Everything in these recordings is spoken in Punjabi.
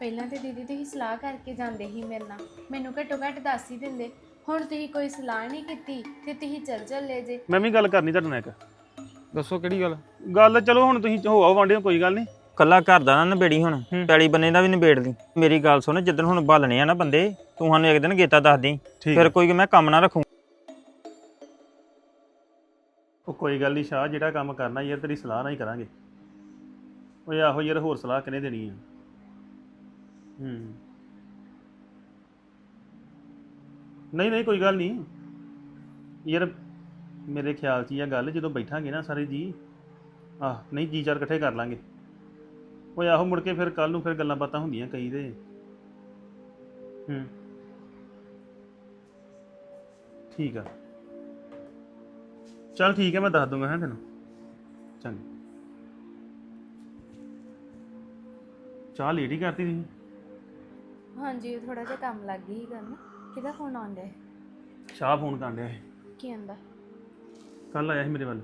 ਪਹਿਲਾਂ ਤੇ ਦੀਦੀ ਤੁਸੀਂ ਸਲਾਹ ਕਰਕੇ ਜਾਂਦੇ ਸੀ ਮੇਰੇ ਨਾਲ। ਮੈਨੂੰ ਘੱਟੋ ਘੱਟ ਦੱਸ ਹੀ ਦਿੰਦੇ। ਹੁਣ ਤੁਸੀਂ ਕੋਈ ਸਲਾਹ ਨਹੀਂ ਕੀਤੀ ਤੇ ਤੁਸੀਂ ਚੱਲ ਚੱਲੇ ਜੇ। ਮੈਂ ਵੀ ਗੱਲ ਕਰਨੀ ਤੁਹਾਡੇ ਨਾਲ ਇੱਕ। ਦੱਸੋ ਕਿਹੜੀ ਗੱਲ? ਗੱਲ ਚਲੋ ਹੁਣ ਤੁਸੀਂ ਹੋ ਆਓ ਵਾਂਡੇ ਕੋਈ ਗੱਲ ਨਹੀਂ। ਕੱਲਾ ਘਰ ਦਾ ਨਾ ਨਿਬੇੜੀ ਹੁਣ। ਹੂੰ। ਪੈਲੀ ਬੰਨੇ ਦਾ ਵੀ ਨਿਬੇੜ ਲਈ। ਮੇਰੀ ਗੱਲ ਸੁਣ ਜਿੱਦਣ ਹੁਣ ਬਾਲਣੇ ਆ ਨਾ ਬੰਦੇ ਤੂੰ ਸਾਨੂੰ ਇੱਕ ਦਿਨ ਗੇਤਾ ਦੱਸ ਦੇ ਠੀਕ ਫਿਰ ਕੋਈ ਮੈਂ ਕੰਮ ਨਾ ਰੱਖੂ। ਉਹ ਕੋਈ ਗੱਲ ਨਹੀਂ ਸ਼ਾਹ ਜਿਹੜਾ ਕੰਮ ਕਰਨਾ ਯਾਰ ਤੇਰੀ ਸਲਾਹ ਨਾਲ ਹੀ ਕਰਾਂਗੇ। ਓਏ ਆਹੋ ਯਾਰ ਹੋਰ ਸਲਾਹ ਕਿਨੇ ਦੇਣੀ ਆ? ਹੂੰ। ਨਹੀਂ ਨਹੀਂ ਕੋਈ ਗੱਲ ਨਹੀਂ। ਯਾਰ ਮੇਰੇ ਖਿਆਲ 'ਚ ਹੀ ਆ ਗੱਲ ਜਦੋਂ ਬੈਠਾਂਗੇ ਨਾ ਸਾਰੇ ਜੀ ਆਹ ਨਹੀਂ ਜੀ ਚਾਰ ਇਕੱਠੇ ਕਰ ਲਾਂਗੇ। ਓਏ ਆਹੋ ਮੁੜ ਕੇ ਫਿਰ ਕੱਲ ਨੂੰ ਫਿਰ ਗੱਲਾਂ ਬਾਤਾਂ ਹੁੰਦੀਆਂ ਕਈ ਦੇ ਹੂੰ। ਠੀਕ ਆ। ਚਲ ਠੀਕ ਹੈ ਮੈਂ ਦੱਸ ਦੂੰਗਾ ਹੈ ਤੈਨੂੰ। ਚੰਗਾ। ਚਾਹ ਹੀ ਕਰਤੀ ਤੁਸੀਂ? ਹਾਂਜੀ ਥੋੜਾ ਜਿਹਾ ਕੰਮ ਲੱਗ ਗਈ ਸੀ ਕਰਨ। ਕਿਹਦਾ ਫੋਨ ਆਉਂਦਾ ਹੈ ਸ਼ਾਹ ਫੋਨ ਕਰਨ ਡਿਆ ਕੀ ਆਂਦਾ ਕੱਲ ਆਇਆ ਸੀ ਮੇਰੇ ਵੱਲ।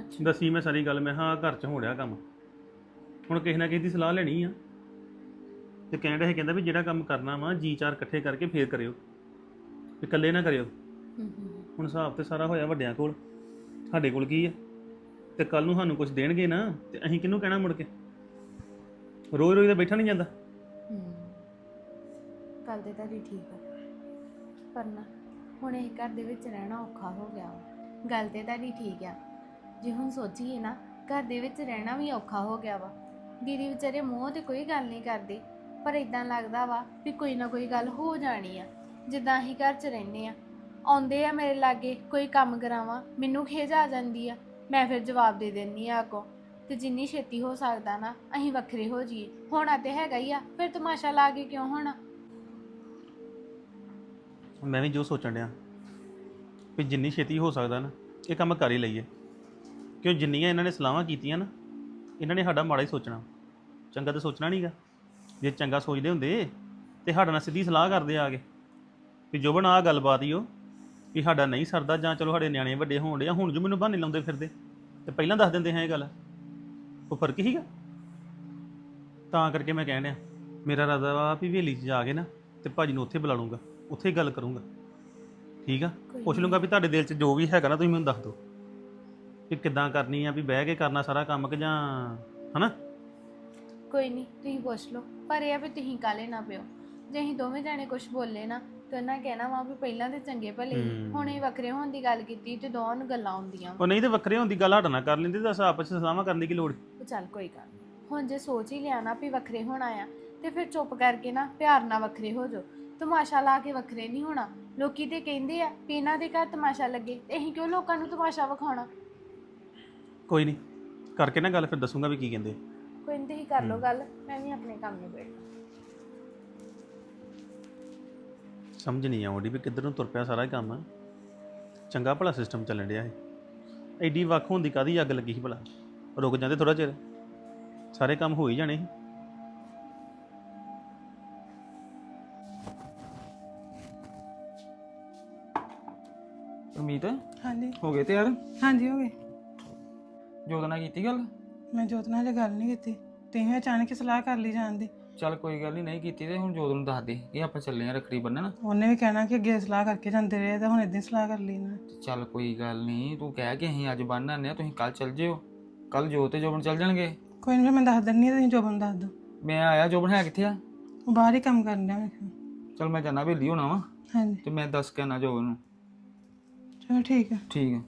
ਅੱਛਾ। ਦੱਸੀ ਮੈਂ ਸਾਰੀ ਗੱਲ ਮੈਂ ਹਾਂ ਘਰ 'ਚ ਹੋ ਰਿਹਾ ਕੰਮ। ਹੁਣ ਕਿਸੇ ਨਾ ਕਿਸੇ ਦੀ ਸਲਾਹ ਲੈਣੀ ਆ। ਤੇ ਕਹਿਣ ਡਿਆ ਸੀ ਕਹਿੰਦਾ ਵੀ ਜਿਹੜਾ ਕੰਮ ਕਰਨਾ ਵਾ ਜੀ ਚਾਰ ਇਕੱਠੇ ਕਰਕੇ ਫੇਰ ਕਰਿਓ। ਵੀ ਇਕੱਲੇ ਨਾ ਕਰਿਓ। ਹੂੰ ਹੂੰ ਹੁਣ ਹਿਸਾਬ ਤੇ ਸਾਰਾ ਹੋਇਆ ਵੱਡਿਆਂ ਕੋਲ। ਸਾਡੇ ਕੋਲ ਕੀ ਆ? ਤੇ ਕੱਲ ਨੂੰ ਸਾਨੂੰ ਕੁਝ ਦੇਣਗੇ ਨਾ ਤੇ ਅਸੀਂ ਕਿਹਨੂੰ ਕਹਿਣਾ ਮੁੜ ਕੇ? ਰੋਜ਼ ਰੋਜ਼ ਤਾਂ ਬੈਠਾ ਨਹੀਂ ਜਾਂਦਾ। ਗੱਲ ਤੇ ਤੁਹਾਡੀ ਠੀਕ ਆ। ਪਰ ਨਾ, ਹੁਣ ਇਹ ਘਰ ਦੇ ਵਿੱਚ ਰਹਿਣਾ ਔਖਾ ਹੋ ਗਿਆ ਵਾ। ਗੱਲ ਤੇ ਤੁਹਾਡੀ ਠੀਕ ਆ। ਜੇ ਹੁਣ ਸੋਚੀਏ ਨਾ, ਘਰ ਦੇ ਵਿੱਚ ਰਹਿਣਾ ਵੀ ਔਖਾ ਹੋ ਗਿਆ ਵਾ। ਦੀਦੀ ਵਿਚਾਰੇ ਮੂੰਹ ਤੇ ਕੋਈ ਗੱਲ ਨਹੀਂ ਕਰਦੇ। ਪਰ ਇਦਾਂ ਲੱਗਦਾ ਵਾ ਵੀ ਕੋਈ ਨਾ ਕੋਈ ਗੱਲ ਹੋ ਜਾਣੀ ਆ। ਜਿੱਦਾਂ ਅਸੀਂ ਘਰ 'ਚ ਰਹਿੰਦੇ ਆ। ਆਉਂਦੇ ਆ ਮੇਰੇ ਲਾਗੇ, ਕੋਈ ਕੰਮ ਕਰਾਵਾਂ, ਮੈਨੂੰ ਖੇਜ ਆ ਜਾਂਦੀ ਆ। ਮੈਂ ਫਿਰ ਜਵਾਬ ਦੇ ਦਿੰਨੀ ਆ ਅੱਗੋਂ। ਤੇ ਜਿੰਨੀ ਛੇਤੀ ਹੋ ਸਕਦਾ ਨਾ, ਅਸੀਂ ਵੱਖਰੇ ਹੋ ਜਾਈਏ। ਹੋਣਾ ਤੇ ਹੈਗਾ ਹੀ ਆ। ਫਿਰ ਤਮਾਸ਼ਾ ਲਾ ਕੇ ਕਿਉਂ ਹੋਣਾ? ਮੈਂ ਵੀ ਜੋ ਸੋਚਣ ਡਿਆ ਵੀ ਜਿੰਨੀ ਛੇਤੀ ਹੋ ਸਕਦਾ ਨਾ, ਇਹ ਕੰਮ ਕਰ ਹੀ ਲਈਏ। ਕਿਉਂ ਜਿੰਨੀਆਂ ਇਹਨਾਂ ਨੇ ਸਲਾਹਾਂ ਕੀਤੀਆਂ ਨਾ, ਇਹਨਾਂ ਨੇ ਸਾਡਾ ਮਾੜਾ ਹੀ ਸੋਚਣਾ। ਚੰਗਾ ਤਾਂ ਸੋਚਣਾ ਨਹੀਂਗਾ ਜੇ ਚੰਗਾ ਸੋਚਦੇ ਹੁੰਦੇ ਤੇ ਸਾਡਾ ਨਾਲ ਸਿੱਧੀ ਸਲਾਹ ਕਰਦੇ ਆ ਕੇ। ਵੀ ਜੋ ਬਣਾ ਗੱਲਬਾਤ ਹੀ ਉਹ, ਵੀ ਸਾਡਾ ਨਹੀਂ ਸਰਦਾ ਜਾਂ ਚਲੋ ਸਾਡੇ ਨਿਆਣੇ ਵੱਡੇ ਹੋਣ ਡਿਆ ਹੁਣ ਜੋ ਮੈਨੂੰ ਬਹਾਨੇ ਲਾਉਂਦੇ ਫਿਰਦੇ, ਤੇ ਪਹਿਲਾਂ ਦੱਸ ਦਿੰਦੇ ਹੈ ਇਹ ਗੱਲ। ਉਹ ਫ਼ਰਕ ਹੀਗਾ। ਤਾਂ ਕਰਕੇ ਮੈਂ ਕਹਿਣ ਡਿਆ, ਮੇਰਾ ਰਾਦਾ ਵਾ ਵੀ ਹਵੇਲੀ 'ਚ ਜਾ ਕੇ ਨਾ ਤੇ ਭਾਜੀ ਨੂੰ ਉੱਥੇ ਬੁਲਾ ਲੂੰਗਾ ਉੱਥੇ ਗੱਲ ਕਰੂੰਗਾ। ਠੀਕ ਆ? ਪੁੱਛ ਲੂੰਗਾ ਵੀ ਤੁਹਾਡੇ ਦਿਲ 'ਚ ਜੋ ਵੀ ਹੈਗਾ ਨਾ ਤੁਸੀਂ ਮੈਨੂੰ ਦੱਸ ਦਿਓ। ਕਿ ਕਿੱਦਾਂ ਕਰਨੀ ਆ ਵੀ ਬਹਿ ਕੇ ਕਰਨਾ ਸਾਰਾ ਕੰਮ ਕਿ ਜਾਂ ਹਨਾ? ਕੋਈ ਨਹੀਂ ਤੁਸੀਂ ਪੁੱਛ ਲਓ। ਪਰ ਇਹ ਆ ਵੀ ਤੁਸੀਂ ਕਾਲੇ ਨਾ ਪਿਓ। ਜੇ ਅਸੀਂ ਦੋਵੇਂ ਜਾਣੇ ਕੁਝ ਬੋਲੇ ਨਾ ਤੇ ਉਹਨਾਂ ਕਹਿਣਾ ਵਾ ਵੀ ਪਹਿਲਾਂ ਤੇ ਚੰਗੇ ਭਲੇ ਸੀ। ਹੁਣ ਇਹ ਵੱਖਰੇ ਹੋਣ ਦੀ ਗੱਲ ਕੀਤੀ ਤੇ ਦੋਵਾਂ ਨੂੰ ਗੱਲਾਂ ਆਉਂਦੀਆਂ ਉਹ ਨਹੀਂ ਤੇ ਵੱਖਰੇ ਹੋਣ ਦੀ ਗੱਲ ਨਾਲ ਕਰ ਲੈਂਦੇ ਤਾਂ ਆਪਸ ਵਿੱਚ ਸਲਾਹਾਂ ਕਰਨ ਦੀ ਕੀ ਲੋੜ ਉਹ ਚੱਲ ਕੋਈ ਗੱਲ ਨੀ। ਹੁਣ ਜੇ ਸੋਚ ਹੀ ਲਿਆ ਨਾ ਵੀ ਵੱਖਰੇ ਹੋਣਾ ਆ ਤੇ ਫਿਰ ਚੁੱਪ ਕਰਕੇ ਨਾ ਪਿਆਰ ਨਾਲ ਵੱਖਰੇ ਹੋ ਜਾਓ। ਤਮਾਸ਼ਾ ਲਾ ਕੇ ਵੱਖਰੇ ਨਹੀਂ ਹੋਣਾ। ਲੋਕੀ ਤੇ ਕਹਿੰਦੇ ਆ ਵੀ ਇਹਨਾਂ ਦੇ ਘਰ ਤਮਾਸ਼ਾ ਲੱਗੇ ਤੇ ਅਸੀਂ ਕਿਉਂ ਲੋਕਾਂ ਨੂੰ ਤਮਾਸ਼ਾ ਵਿਖਾਉਣਾ? ਕੋਈ ਨਹੀਂ ਕਰਕੇ ਨਾ ਗੱਲ ਫਿਰ ਦੱਸੂਗਾ ਵੀ ਕੀ ਕਹਿੰਦੇ ਕੋਈ ਨਹੀਂ ਤੁਸੀਂ ਕਰ ਲਓ ਗੱਲ ਮੈਂ ਵੀ ਆਪਣੇ ਕੰਮ ਨੂੰ ਬੈਠ ਸਮਝ ਨਹੀਂ ਆਉਂਦੀ ਵੀ ਕਿੱਧਰ ਨੂੰ ਤੁਰ ਪਿਆ ਸਾਰਾ ਕੰਮ। ਚੰਗਾ ਭਲਾ ਸਿਸਟਮ ਚੱਲਣ ਡਿਆ ਇਹ। ਐਡੀ ਵੱਖ ਹੋਣ ਦੀ ਕਾਦੀ ਅੱਗ ਲੱਗੀ ਸੀ ਭਲਾ? ਰੁਕ ਜਾਂਦੇ ਥੋੜਾ ਚਿਰ। ਸਾਰੇ ਕੰਮ ਹੋ ਹੀ ਜਾਣੇ ਸੀ। ਪਰਮੀਤ ਹਾਂਜੀ। ਹੋ ਗਏ ਤਿਆਰ? ਹਾਂਜੀ ਹੋ ਗਏ। ਜੋਤ ਨਾਲ ਕੀਤੀ ਗੱਲ? ਮੈਂ ਜੋਤ ਨਾਲ ਗੱਲ ਨਹੀਂ ਕੀਤੀ। ਤੁਸੀਂ ਅਚਾਨਕ ਹੀ ਸਲਾਹ ਕਰ ਲਈ ਜਾਣ ਦੀ। ਚੱਲ ਕੋਈ ਗੱਲ ਨਹੀਂ ਨਹੀਂ ਕੀਤੀ ਤੇ ਹੁਣ ਜੋਤ ਨੂੰ ਦੱਸ ਦੇ ਕਿ ਆਪਾਂ ਚੱਲੇ ਆ ਰੱਖੜੀ ਬੰਨਣ। ਉਹਨੇ ਵੀ ਕਹਿਣਾ ਕਿ ਅੱਗੇ ਸਲਾਹ ਕਰਕੇ ਜਾਂਦੇ ਰਹੇ ਤਾਂ ਹੁਣ ਇਦਾਂ ਸਲਾਹ ਕਰ ਲਈ ਨਾ। ਚੱਲ ਕੋਈ ਗੱਲ ਨਹੀਂ ਤੂੰ ਕਹਿ ਕੇ ਅਸੀਂ ਅੱਜ ਬੰਨ ਆਨੇ ਆ ਤੁਸੀਂ ਕੱਲ ਚੱਲ ਜਿਓ। ਕੱਲ ਜੋਤ ਤੇ ਜੋਬਨ ਚੱਲ ਜਾਣਗੇ। ਕੋਈ ਨਹੀਂ ਮੈਂ ਦੱਸ ਦਿੰਨੀ ਤੁਸੀਂ ਜੋਬਨ ਦੱਸ ਦਿਓ। ਮੈਂ ਆਇਆ ਜੋਬਨ ਹੈ ਕਿੱਥੇ ਆ? ਉਹ ਬਾਹਰ ਹੀ ਕੰਮ ਕਰਨ ਡਿਆ ਮੈਂ ਕਿਹਾ। ਚੱਲ ਮੈਂ ਜਾਣਾ ਵੇਲੀ ਹੋਣਾ ਵਾ। ਹਾਂਜੀ। ਤੇ ਮੈਂ ਦੱਸ ਕੇ ਆਣਾ ਜੋਬਨ ਨੂੰ। ਚਲੋ ਠੀਕ ਹੈ। ਠੀਕ ਹੈ।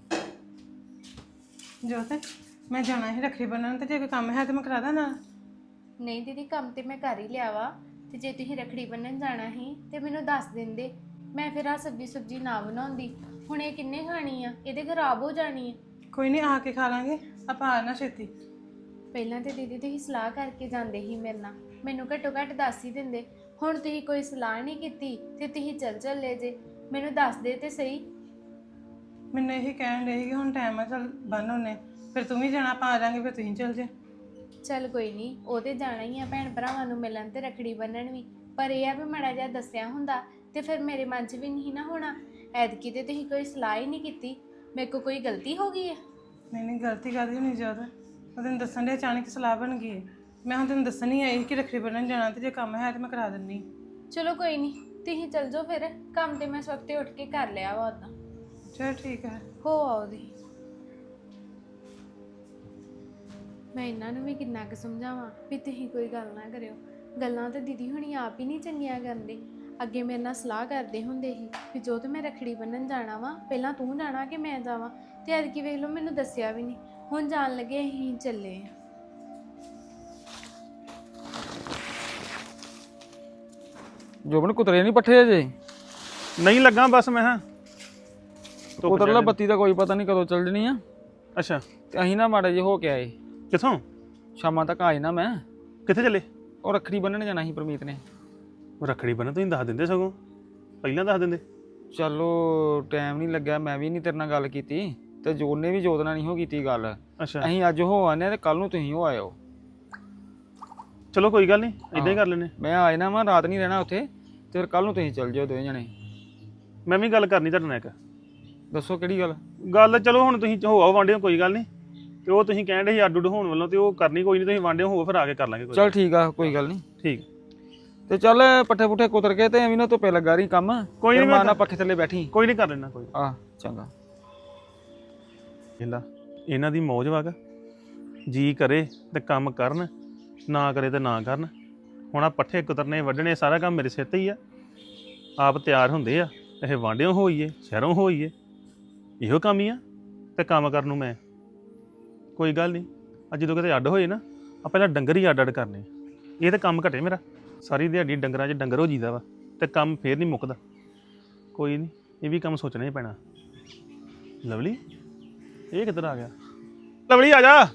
ਜੋਤ ਮੈਂ ਜਾਣਾ ਹੈ ਰੱਖੜੀ ਬੰਨਣ ਤੇ ਜੇ ਕੋਈ ਕੰਮ ਹੈ ਤਾਂ ਮੈਂ ਕਰਾ ਦਾਂ ਨਾਲ। ਨਹੀਂ ਦੀਦੀ ਕੰਮ ਤੇ ਮੈਂ ਕਰ ਹੀ ਲਿਆ ਵਾ। ਤੇ ਜੇ ਤੁਸੀਂ ਰਖੜੀ ਬੰਨਣ ਜਾਣਾ ਸੀ ਤੇ ਮੈਨੂੰ ਦੱਸ ਦਿੰਦੇ। ਮੈਂ ਫਿਰ ਆ ਸਬਜੀ ਸੁਬਜੀ ਨਾ ਬਣਾਉਂਦੀ। ਹੁਣ ਇਹ ਕਿੰਨੇ ਖਾਣੀ ਆ? ਇਹਦੇ ਖਰਾਬ ਹੋ ਜਾਣੀ ਆ। ਕੋਈ ਨਹੀਂ ਆ ਕੇ ਖਾ ਲਾਂਗੇ। ਆਪਾਂ ਆ ਨਾ ਛੇਤੀ। ਪਹਿਲਾਂ ਤੇ ਦੀਦੀ ਤੁਸੀਂ ਸਲਾਹ ਕਰਕੇ ਜਾਂਦੇ ਸੀ ਮੇਰੇ ਨਾਲ। ਮੈਨੂੰ ਘੱਟੋ ਘੱਟ ਦੱਸ ਹੀ ਦਿੰਦੇ। ਹੁਣ ਤੁਸੀਂ ਕੋਈ ਸਲਾਹ ਨਹੀਂ ਕੀਤੀ ਤੇ ਤੁਸੀਂ ਚੱਲ ਚੱਲੇ ਜੇ। ਮੈਨੂੰ ਦੱਸ ਦੇ ਤੇ ਸਹੀ। ਮੈਨੂੰ ਇਹੀ ਕਹਿਣ ਡਏ ਸੀ ਕਿ ਹੁਣ ਟਾਈਮ ਆ ਚੱਲ ਬੰਨ ਹੋਣੇ ਫਿਰ ਤੂੰ ਵੀ ਜਾਣਾ ਆਪਾਂ ਆ ਜਾਾਂਗੇ ਫਿਰ ਤੁਸੀਂ ਚੱਲ ਜੇ। ਚੱਲ ਕੋਈ ਨਹੀਂ ਉਹ ਤੇ ਜਾਣਾ ਹੀ ਆ ਭੈਣ ਭਰਾਵਾਂ ਨੂੰ ਮਿਲਣ ਤੇ ਰਖੜੀ ਬੰਨਣ ਵੀ। ਪਰ ਇਹ ਆ ਵੀ ਮੜਾ ਜਿਹਾ ਦੱਸਿਆ ਹੁੰਦਾ ਤੇ ਫਿਰ ਮੇਰੇ ਮਨ 'ਚ ਵੀ ਨਹੀਂ ਨਾ ਹੋਣਾ। ਐਤਕੀ ਤੇ ਤੁਸੀਂ ਕੋਈ ਸਲਾਹ ਹੀ ਨਹੀਂ ਕੀਤੀ। ਮੇਰੇ ਕੋ ਕੋਈ ਗਲਤੀ ਹੋ ਗਈ ਹੈ ਨਹੀਂ ਨਹੀਂ ਗਲਤੀ ਕਾਦੀ ਹੋਣੀ ਜੋਤ ਉਹ ਤੈਨੂੰ ਦੱਸਣ ਦੇ ਅਚਾਨਕ ਸਲਾਹ ਬਣ ਗਈ ਹੈ। ਮੈਂ ਹੁਣ ਤੈਨੂੰ ਦੱਸਣ ਹੀ ਆਈ ਸੀ ਕਿ ਰੱਖੜੀ ਬੰਨਣ ਜਾਣਾ ਤੇ ਜੇ ਕੰਮ ਹੈ ਤੇ ਮੈਂ ਕਰਾ ਦਿੰਨੀ। ਚਲੋ ਕੋਈ ਨਹੀਂ ਤੁਸੀਂ ਚੱਲ ਜਾਓ ਫਿਰ। ਕੰਮ ਤੇ ਮੈਂ ਸਵਖਤੇ ਉੱਠ ਕੇ ਕਰ ਲਿਆ ਵਾ ਉਦਾਂ ਚਲ ਠੀਕ ਹੈ। ਹੋ ਆਓ ਦੀ। ਮੈਂ ਇਹਨਾਂ ਨੂੰ ਵੀ ਕਿੰਨਾ ਕੁ ਸਮਝਾਵਾਂ ਵੀ ਤੁਸੀਂ ਕੋਈ ਗੱਲ ਨਾ ਕਰਿਓ। ਗੱਲਾਂ ਤੇ ਦੀਦੀ ਹੁਣੀ ਆਪ ਹੀ ਨਹੀਂ ਚੰਗੀਆਂ ਕਰਦੇ। ਅੱਗੇ ਮੇਰੇ ਨਾਲ ਸਲਾਹ ਕਰਦੇ ਹੁੰਦੇ ਸੀ ਵੀ ਜੋ ਤੇ ਮੈਂ ਰਖੜੀ ਬੰਨਣ ਜਾਣਾ ਵਾ ਪਹਿਲਾਂ ਤੂੰ ਜਾਣਾ ਕਿ ਮੈਂ ਜਾਵਾਂ? ਤੇ ਅੱਜ ਕੀ ਵੇਖ ਲਓ ਮੈਨੂੰ ਦੱਸਿਆ ਵੀ ਨਹੀਂ। ਹੁਣ ਜਾਣ ਲੱਗੇ ਅਸੀਂ ਚੱਲੇ ਆ। ਜੋਬਨ ਕੁਤਰੇ ਨਹੀਂ ਪੱਠੇ ਅਜੇ? ਨਹੀਂ ਲੱਗਾ ਬਸ ਮੈਂ ਹਾਂ। ਚੜ੍ਹ- ਬੱਤੀ ਦਾ ਕੋਈ ਪਤਾ ਨਹੀਂ ਕਦੋਂ ਚੱਲ ਜਣੀ ਆ। ਅੱਛਾ। ਤੇ ਅਸੀਂ ਨਾ ਮਾੜੇ ਜੇ ਹੋ ਕੇ ਆਏ। ਕਿੱਥੋਂ? ਸ਼ਾਮਾਂ ਤੱਕ ਆਏ ਨਾ ਮੈਂ। ਕਿੱਥੇ ਚੱਲੇ? ਉਹ ਰੱਖੜੀ ਬੰਨਣ ਜਾਣਾ ਸੀ ਪ੍ਰਮੀਤ ਨੇ। ਰੱਖੜੀ ਬੰਨ ਤੁਸੀਂ ਦੱਸ ਦਿੰਦੇ ਸਗੋਂ। ਪਹਿਲਾਂ ਦੱਸ ਦਿੰਦੇ। ਚਲੋ ਟਾਈਮ ਨਹੀਂ ਲੱਗਿਆ ਮੈਂ ਵੀ ਨਹੀਂ ਤੇਰੇ ਨਾਲ ਗੱਲ ਕੀਤੀ। ਤੇ ਜੋਤ ਨੇ ਵੀ ਜੋਤ ਨਾਲ ਨਹੀਂ ਹੋ ਕੀਤੀ ਗੱਲ। ਅੱਛਾ। ਅਸੀਂ ਅੱਜ ਹੋ ਆਨੇ ਤੇ ਕੱਲ ਨੂੰ ਤੁਸੀਂ ਹੋ ਆਇਓ। ਚਲੋ ਕੋਈ ਗੱਲ ਨਹੀਂ ਇਦਾਂ ਹੀ ਕਰ ਲੈਨੇ ਮੈਂ ਆਏ ਨਾ ਮੈਂ ਰਾਤ ਨਹੀਂ ਰਹਿਣਾ ਉੱਥੇ। ਤੇ ਫਿਰ ਕੱਲ ਨੂੰ ਤੁਸੀਂ ਚੱਲ ਜਿਓ ਦੋਵੇਂ ਜਣੇ। ਮੈਂ ਵੀ ਗੱਲ ਕਰਨੀ ਤੁਹਾਡੇ ਨਾਲ ਇੱਕ। ਦੱਸੋ ਕਿਹੜੀ ਗੱਲ? ਗੱਲ ਚਲੋ ਹੁਣ ਤੁਸੀਂ ਹੋ ਆਓ ਵਾਂਡਿਓ ਕੋਈ ਗੱਲ ਨਹੀਂ। ਤੇ ਉਹ ਤੁਸੀਂ ਕਹਿੰਦੇ ਸੀ ਅੱਡ ਉੱਡ ਹੋਣ ਵੱਲੋਂ ਤੇ ਉਹ ਕਰਨੀ ਕੋਈ ਨਹੀਂ ਤੁਸੀਂ ਵਾਂਡਿਓ ਹੋ ਫਿਰ ਆ ਕੇ ਕਰ ਲਾਂਗੇ ਕੋਈ ਚਲ ਠੀਕ ਆ ਕੋਈ ਗੱਲ ਨਹੀਂ। ਠੀਕ। ਤੇ ਚੱਲ ਪੱਠੇ ਪੁੱਠੇ ਕੁਤਰ ਕੇ ਤੇ ਐਵੇਂ ਨਾ ਧੁੱਪੇ ਲੱਗਾ ਰਹੀ ਕੰਮ। ਕੋਈ ਨੀ, ਫਿਰ ਮੈਂ ਪੱਖੇ ਥੱਲੇ ਬੈਠੀ। ਕੋਈ ਨਹੀਂ ਕਰ ਲੈਣਾ ਕੋਈ। ਆ ਚੰਗਾ। ਇਹਲਾ ਇਹਨਾਂ ਦੀ ਮੌਜ ਵਾਗਾ ਜੀ ਕਰੇ ਤੇ ਕੰਮ ਕਰਨ ਨਾ ਕਰੇ ਤੇ ਨਾ ਕਰਨ। ਹੁਣ ਆ ਪੱਠੇ ਕੁਤਰਨੇ ਵੱਢਣੇ ਸਾਰਾ ਕੰਮ ਮੇਰੇ ਸਿਰ ਤੇ ਹੀ ਆ। ਆਪ ਤਿਆਰ ਹੁੰਦੇ ਆ ਇਹ ਵਾਂਡਿਓ ਹੋਈਏ ਸ਼ਹਿਰੋਂ ਹੋਈਏ। ਇਹੋ ਕੰਮ ਹੀ ਆ ਤੇ ਕੰਮ ਕਰਨ ਨੂੰ ਮੈਂ। ਕੋਈ ਗੱਲ ਨਹੀਂ ਅੱਜ ਜਦੋਂ ਕਿਤੇ ਅੱਡ ਹੋਏ ਨਾ ਆ ਪਹਿਲਾਂ ਡੰਗਰ ਹੀ ਅੱਡ ਅੱਡ ਕਰਨੇ ਇਹ ਤੇ ਕੰਮ ਘਟੇ ਮੇਰਾ। ਸਾਰੀ ਦਿਹਾੜੀ ਡੰਗਰਾਂ 'ਚ ਡੰਗਰ ਹੋ ਜੀਦਾ ਵਾ ਤੇ ਕੰਮ ਫੇਰ ਨਹੀਂ ਮੁੱਕਦਾ। ਕੋਈ ਨਹੀਂ ਇਹ ਵੀ ਕੰਮ ਸੋਚਣਾ ਹੀ ਪੈਣਾ। ਲਵਲੀ ਇਹ ਕਿੱਧਰ ਆ ਗਿਆ? ਲਵਲੀ ਆ ਜਾ।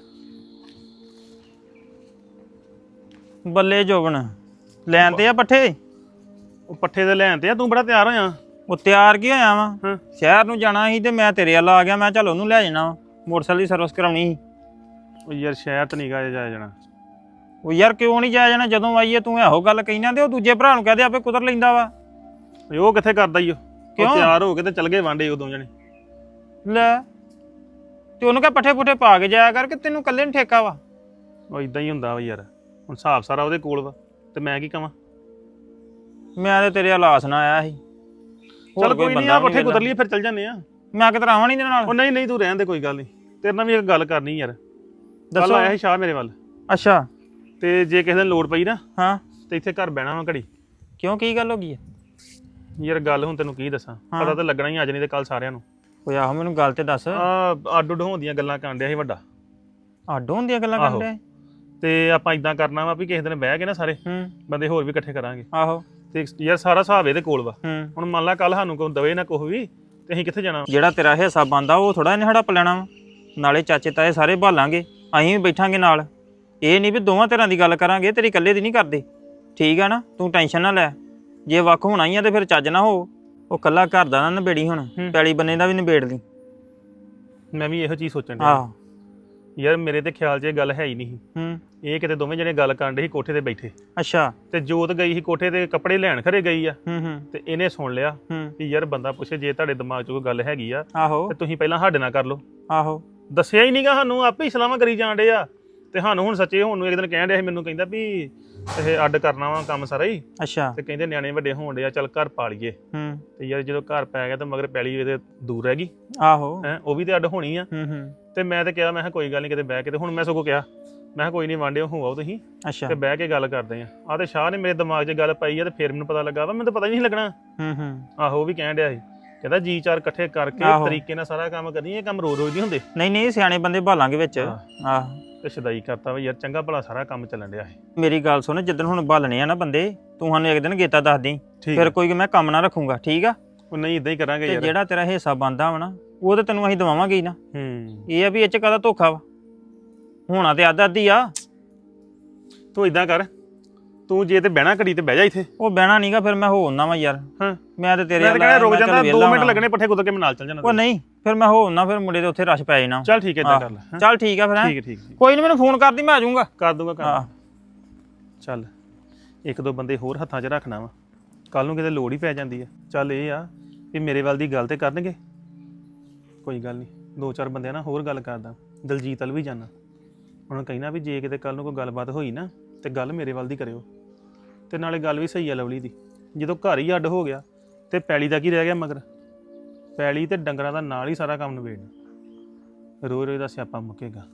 ਬੱਲੇ ਜੋਬਨ ਲੈਣ ਤੇ ਆ ਪੱਠੇ? ਉਹ ਪੱਠੇ ਦੇ ਲੈਣ ਤੇ ਆ ਤੂੰ ਬੜਾ ਤਿਆਰ ਹੋਇਆ। ਉਹ ਤਿਆਰ ਕੀ ਹੋਇਆ ਵਾ? ਹਾਂ। ਸ਼ਹਿਰ ਨੂੰ ਜਾਣਾ ਸੀ ਤੇ ਮੈਂ ਤੇਰੇ ਵੱਲ ਆ ਗਿਆ ਮੈਂ ਚੱਲ ਉਹਨੂੰ ਲੈ ਜਾਣਾ ਵਾ। ਮੋਟਰਸਾਈਕਲ ਦੀ ਸਰਵਿਸ ਕਰਾਉਣੀ ਸੀ। ਉਹ ਯਾਰ ਸ਼ਹਿਰ ਤੇ ਨਹੀਂ ਗਾ ਜਾਇਆ ਜਾਣਾ। ਉਹ ਯਾਰ ਕਿਉਂ ਨਹੀਂ ਜਾਇਆ ਜਾਣਾ? ਜਦੋਂ ਆਈਏ ਤੂੰ ਇਹੋ ਗੱਲ ਕਹਿਣਾ ਤੇ ਉਹ ਦੂਜੇ ਭਰਾ ਨੂੰ ਕਹਦੇ ਆਪੇ ਕੁਤਰ ਲੈਂਦਾ ਵਾ। ਓਏ ਉਹ ਕਿੱਥੇ ਕਰਦਾ ਈ ਉਹ? ਉਹ? ਤਿਆਰ ਹੋ ਕੇ ਤੇ ਚੱਲ ਗਏ ਵਾਂਡੇ ਉਦੋਂ ਜਣੇ। ਲੈ ਤੇ ਉਹਨੂੰ ਕਹ ਪੱਠੇ ਪੁੱਠੇ ਪਾ ਕੇ ਜਾਇਆ ਕਰ ਕਿ ਤੈਨੂੰ ਇਕੱਲੇ ਨੂੰ ਠੇਕਾ ਵਾ। ਉਹ ਇਦਾਂ ਹੀ ਹੁੰਦਾ ਵਾ ਯਾਰ। ਹੁਣ ਹਿਸਾਬ ਸਾਰਾ ਉਹਦੇ ਕੋਲ ਵਾ ਤੇ ਮੈਂ ਕੀ ਕਵਾਂ? ਮੈਂ ਤੇ ਤੇਰੇ ਵੱਲ ਆਸ ਨਾ ਆਇਆ ਸੀ। ਹੋਰ ਚੱਲ ਕੋਈ ਨਹੀਂ ਬੰਦਾ ਆ ਵੇਖਦਾ। ਕੁਤਰ ਲਈਏ ਫਿਰ ਚੱਲ ਜਾਂਦੇ ਆ। ਮੈਂ ਕਿਤੇ ਆਵਾਂ ਨਹੀਂ ਨਾਲ? ਉਹ ਨਹੀਂ ਨਹੀਂ ਤੂੰ ਰਹਿਣ ਦੇ ਕੋਈ ਗੱਲ ਨਹੀਂ ਤੇਰੇ ਨਾਲ ਵੀ ਇੱਕ ਗੱਲ ਕਰਨੀ ਯਾਰ। ਕੱਲ ਦੱਸੋ ਆਇਆ ਸੀ ਸ਼ਾਹ ਮੇਰੇ ਵੱਲ। ਅੱਛਾ। ਤੇ ਜੇ ਕਿਸੇ ਦਿਨ ਲੋੜ ਪਈ ਨਾ ਹਾਂ। ਤੇ ਇੱਥੇ ਘਰ ਬਹਿਣਾ ਵਾ ਘੜੀ। ਕਿਉਂ ਕੀ ਗੱਲ ਹੋ ਗਈ ਹੈ ਯਾਰ ਗੱਲ ਹੁਣ ਤੈਨੂੰ ਕੀ ਦੱਸਾਂ? ਹਾਂ। ਪਤਾ ਤਾਂ ਲੱਗਣਾ ਹੀ ਅੱਜ ਨਹੀਂ ਤੇ ਕੱਲ ਸਾਰਿਆਂ ਨੂੰ। ਓਏ ਆਹੋ ਮੈਨੂੰ ਗੱਲ ਤੇ ਦੱਸ। ਆ ਅੱਡ ਉੱਡ ਹੋਣ ਦੀਆਂ ਗੱਲਾਂ ਕਰਨ ਡਿਆ ਸੀ ਵੱਡਾ। ਅੱਡ ਹੁੰਦੀਆਂ ਗੱਲਾਂ ਆਹੋ। ਕਰਦੇ ਤੇ ਆਪਾਂ ਇਦਾਂ ਕਰਨਾ ਵਾ ਵੀ ਕਿਸੇ ਦਿਨ ਬਹਿ ਕੇ ਨਾ ਸਾਰੇ ਹੂੰ। ਬੰਦੇ ਹੋਰ ਵੀ ਇਕੱਠੇ ਕਰਾਂਗੇ। ਆਹੋ। ਤੇ ਯਾਰ ਸਾਰਾ ਹਿਸਾਬ ਇਹਦੇ ਕੋਲ ਵਾ। ਹੂੰ। ਹੁਣ ਮੰਨ ਲਾ ਕੱਲ ਸਾਨੂੰ ਕੋਈ ਦਵੇ ਨਾ ਕੁਛ ਵੀ ਤੇ ਅਸੀਂ ਕਿੱਥੇ ਜਾਣਾ ਜਿਹੜਾ ਤੇਰਾ ਹਿੱਸਾ ਬੰਦਾ ਉਹ ਥੋੜਾ ਇਹਨੇ ਹੜਪ ਲੈਣਾ ਵਾ। ਨਾਲੇ ਚਾਚੇ ਤਾਏ ਸਾਰੇ ਭਾਲਾਂਗੇ ਅਸੀਂ ਵੀ ਬੈਠਾਂਗੇ ਨਾਲ। ਇਹ ਨਹੀਂ ਵੀ ਦੋਵਾਂ ਤਰ੍ਹਾਂ ਦੀ ਗੱਲ ਕਰਾਂਗੇ ਤੇਰੀ ਇਕੱਲੇ ਦੀ ਨਹੀਂ ਕਰਦੇ। ਠੀਕ ਆ ਨਾ ਤੂੰ ਟੈਨਸ਼ਨ ਨਾ ਲੈ। ਜੇ ਵੱਖ ਹੋਣਾ ਹੀ ਆ ਤੇ ਫਿਰ ਚੱਜ ਨਾ ਹੋ। ਉਹ ਕੱਲਾ ਘਰ ਦਾ ਨਾ ਨਿਬੇੜੀ ਹੁਣ ਹੂੰ। ਪੈਲੀ ਬੰਨੇ ਦਾ ਵੀ ਨਿਬੇੜ ਲਈ। ਮੈਂ ਵੀ ਇਹੋ ਚੀਜ਼ ਸੋਚਣ ਡਿਆ। ਆਹ। ਯਾਰ ਮੇਰੇ ਤੇ ਖਿਆਲ 'ਚ ਇਹ ਗੱਲ ਹੈ ਹੀ ਨਹੀਂ ਹੂੰ। ਇਹ ਕਿਤੇ ਦੋਵੇਂ ਜਣੇ ਗੱਲ ਕਰਨ ਡੇ ਸੀ ਕੋਠੇ ਤੇ ਬੈਠੇ। ਅੱਛਾ। ਤੇ ਜੋਤ ਗਈ ਸੀ ਕੋਠੇ ਤੇ ਕੱਪੜੇ ਲੈਣ ਖਰੇ ਗਈ ਆ। ਹੂੰ ਹੂੰ। ਤੇ ਇਹਨੇ ਸੁਣ ਲਿਆ ਹੂੰ। ਵੀ ਯਾਰ ਬੰਦਾ ਪੁੱਛੇ ਜੇ ਤੁਹਾਡੇ ਦਿਮਾਗ 'ਚ ਕੋਈ ਗੱਲ ਹੈਗੀ ਆ ਆਹੋ। ਤੇ ਤੁਸੀਂ ਪਹਿਲਾਂ ਸਾਡੇ ਨਾਲ ਕਰ ਲਓ। ਆਹੋ। ਦੱਸਿਆ ਹੀ ਨਹੀਂਗਾ ਸਾਨੂੰ ਆਪੇ ਹੀ ਸਲਾਹਾਂ ਕਰੀ ਜਾਣ ਡੇ ਆ। ਤੇ ਸਾਨੂੰ ਹੁਣ ਸੱਚੇ ਹੋਣ ਨੂੰ ਇੱਕ ਦਿਨ ਕਹਿਣ ਡਿਆ ਸੀ ਮੈਨੂੰ ਕਹਿੰਦਾ ਵੀ ਇਹ ਅੱਡ ਕਰਨਾ ਵਾ ਕੰਮ ਸਾਰਾ ਹੀ। ਅੱਛਾ। ਤੇ ਕਹਿੰਦੇ ਨਿਆਣੇ ਵੱਡੇ ਹੋਣ ਡੇ ਆ ਚੱਲ ਘਰ ਪਾ ਲਈਏ ਹੂੰ। ਤੇ ਯਾਰ ਜਦੋਂ ਘਰ ਪੈ ਗਿਆ ਤਾਂ ਮਗਰ ਪੈਲੀ ਇਹਦੇ ਦੂਰ ਰਹਿ ਗਈ। ਆਹੋ। ਹੈ ਉਹ ਵੀ ਤੇ ਅੱਡ ਹੋਣੀ ਆ। ਹੂੰ ਹੂੰ। ਤੇ ਮੈਂ ਤੇ ਕਿਹਾ ਮੈਂ ਕਿਹਾ ਕੋਈ ਗੱਲ ਨਹੀਂ ਕਿਤੇ ਬਹਿ ਕੇ ਤੇ ਹੁਣ ਮੈਂ ਸਗੋਂ ਕਿਹਾ ਮੈਂ ਕਿਹਾ ਕੋਈ ਨਹੀਂ ਵਾਂਡਿਓ ਹੋਵੋ ਤੁਸੀਂ। ਅੱਛਾ। ਤੇ ਬਹਿ ਕੇ ਗੱਲ ਕਰਦੇ ਆ। ਆ ਤੇ ਸ਼ਾਹ ਨੇ ਮੇਰੇ ਦਿਮਾਗ 'ਚ ਗੱਲ ਪਾਈ ਆ ਤੇ ਫਿਰ ਮੈਨੂੰ ਪਤਾ ਲੱਗਾ ਵਾ ਮੈਨੂੰ ਤਾਂ ਪਤਾ ਹੀ ਨਹੀਂ ਲੱਗਣਾ। ਹੂੰ ਹੂੰ। ਆਹੋ ਉਹ ਵੀ ਕਹਿਣ ਡਿਆ ਸੀ। ਕਹਿੰਦਾ ਜੀ ਚਾਰ ਇਕੱਠੇ ਕਰਕੇ ਆਹੋ। ਤਰੀਕੇ ਨਾਲ ਸਾਰਾ ਕੰਮ ਕਰੀ ਇਹ ਕੰਮ ਰੋਜ਼ ਰੋਜ਼ ਨਹੀਂ ਹੁੰਦੇ। ਨਹੀਂ ਨਹੀਂ ਸਿਆਣੇ ਬੰਦੇ ਭਾਲਾਂਗੇ ਵਿੱਚ। ਆਹ। ਤੇ ਸ਼ਦਾਈ ਕਰਤਾ ਵਾ ਯਾਰ ਚੰਗਾ ਭਲਾ ਸਾਰਾ ਕੰਮ ਚੱਲਣ ਡਿਆ ਸੀ ਮੇਰੀ ਗੱਲ ਸੁਣ ਜਿੱਦਣ ਹੁਣ ਭਾਲਣੇ ਆ ਨਾ ਬੰਦੇ ਤੂੰ ਸਾਨੂੰ ਇੱਕ ਦਿਨ ਗੇਤਾ ਦੱਸ ਠੀਕ ਫਿਰ ਕੋਈ ਮੈਂ ਕੰਮ ਨਾ ਰੱਖੂੰਗਾ ਠੀਕ ਆ? ਉਹ ਨਹੀਂ ਇਦਾਂ ਹੀ ਕਰਾਂਗੇ ਤੇ ਯਾਰ। ਜਿਹੜਾ ਤੇਰਾ ਹਿੱਸਾ ਬੰਦਾ ਵਾ ਨਾ ਉਹ ਤੇ ਤੈਨੂੰ ਅਸੀਂ ਦਵਾਵਾਂਗੇ ਹੀ ਨਾ। ਹੂੰ। ਇਹ ਆ ਵੀ ਇਹ ਚ ਕਾਹਦਾ ਧੋਖਾ ਵਾ? ਹੋਣਾ ਤੇ ਅੱਧ ਅੱਧੀ ਆ। ਤੂੰ ਇਦਾਂ ਕਰ ਤੂੰ ਜੇ ਤੇ ਬਹਿਣਾ ਘੜੀ ਤੇ ਬਹਿ ਜਾ ਇੱਥੇ। ਉਹ ਬਹਿਣਾ ਨਹੀਂਗਾ ਫਿਰ ਮੈਂ ਹੋਣਾ ਵਾ ਯਾਰ। ਹਾਂ। ਮੈਂ ਤੇ ਤੇਰੇ ਮੈਂ ਕਹਿੰਦਾ ਰੁਕ ਜਾਂਦਾ 2 ਵਿਹਲਾ ਮਿੰਟ। ਲੱਗਣੇ ਪੱਠੇ ਕੁੱਤ ਕੇ ਮੈਂ ਨਾਲ ਚੱਲ ਜਾਣਾ ਉਹ ਨਹੀਂ ਫਿਰ ਮੈਂ ਹੋਣਾ ਫਿਰ ਮੁੰਡੇ ਦੇ ਉੱਥੇ ਰਸ਼ ਪੈ ਜਾਣਾ। ਚੱਲ ਠੀਕ ਹੈ ਇਦਾਂ ਕਰ ਲੈ ਹੈਂ? ਚੱਲ ਠੀਕ ਆ ਫਿਰ ਹੈਂ। ਠੀਕ ਹੈ ਠੀਕ ਹੈ। ਕੋਈ ਨਹੀਂ ਮੈਨੂੰ ਫੋਨ ਕਰਦੀ ਮੈਂ ਆ ਜਾਊਂਗਾ। ਕਰ ਦੂੰਗਾ ਕਰ ਹਾਂ। ਚੱਲ ਇੱਕ ਦੋ ਬੰਦੇ ਹੋਰ ਹੱਥਾਂ 'ਚ ਰੱਖਣਾ ਵਾ। ਕੱਲ ਨੂੰ ਕਿਤੇ ਲੋੜ ਹੀ ਪੈ ਜਾਂਦੀ ਆ ਚੱਲ ਇਹ ਆ ਵੀ ਮੇਰੇ ਵੱਲ ਦੀ ਗੱਲ ਤੇ ਕਰਨਗੇ। ਕੋਈ ਗੱਲ ਨਹੀਂ ਦੋ ਚਾਰ ਬੰਦਿਆਂ ਨਾਲ ਹੋਰ ਗੱਲ ਕਰਦਾ। ਦਲਜੀਤ ਵੱਲ ਵੀ ਜਾਣਾ। ਹੁਣ ਕਹਿਣਾ ਵੀ ਜੇ ਕਿਤੇ ਕੱਲ ਨੂੰ ਕੋਈ ਗੱਲਬਾਤ ਹੋਈ ਨਾ ਤੇ ਗੱਲ ਮੇਰੇ ਵੱਲ ਦੀ ਕਰਿਓ। ਤੇ ਨਾਲੇ ਗੱਲ ਵੀ ਸਹੀ ਆ ਲਵਲੀ ਦੀ। ਜਦੋਂ ਘਰ ਹੀ ਅੱਡ ਹੋ ਗਿਆ, ਤੇ ਪੈਲੀ ਦਾ ਕੀ ਰਹਿ ਗਿਆ ਮਗਰ? ਪੈਲੀ ਤੇ ਡੰਗਰਾਂ ਦਾ ਨਾਲ ਹੀ ਸਾਰਾ ਕੰਮ ਨਿਬੇੜਨਾ। ਰੋਜ਼ ਰੋਜ਼ ਦਾ ਸਿਆਪਾ ਮੁੱਕੇਗਾ।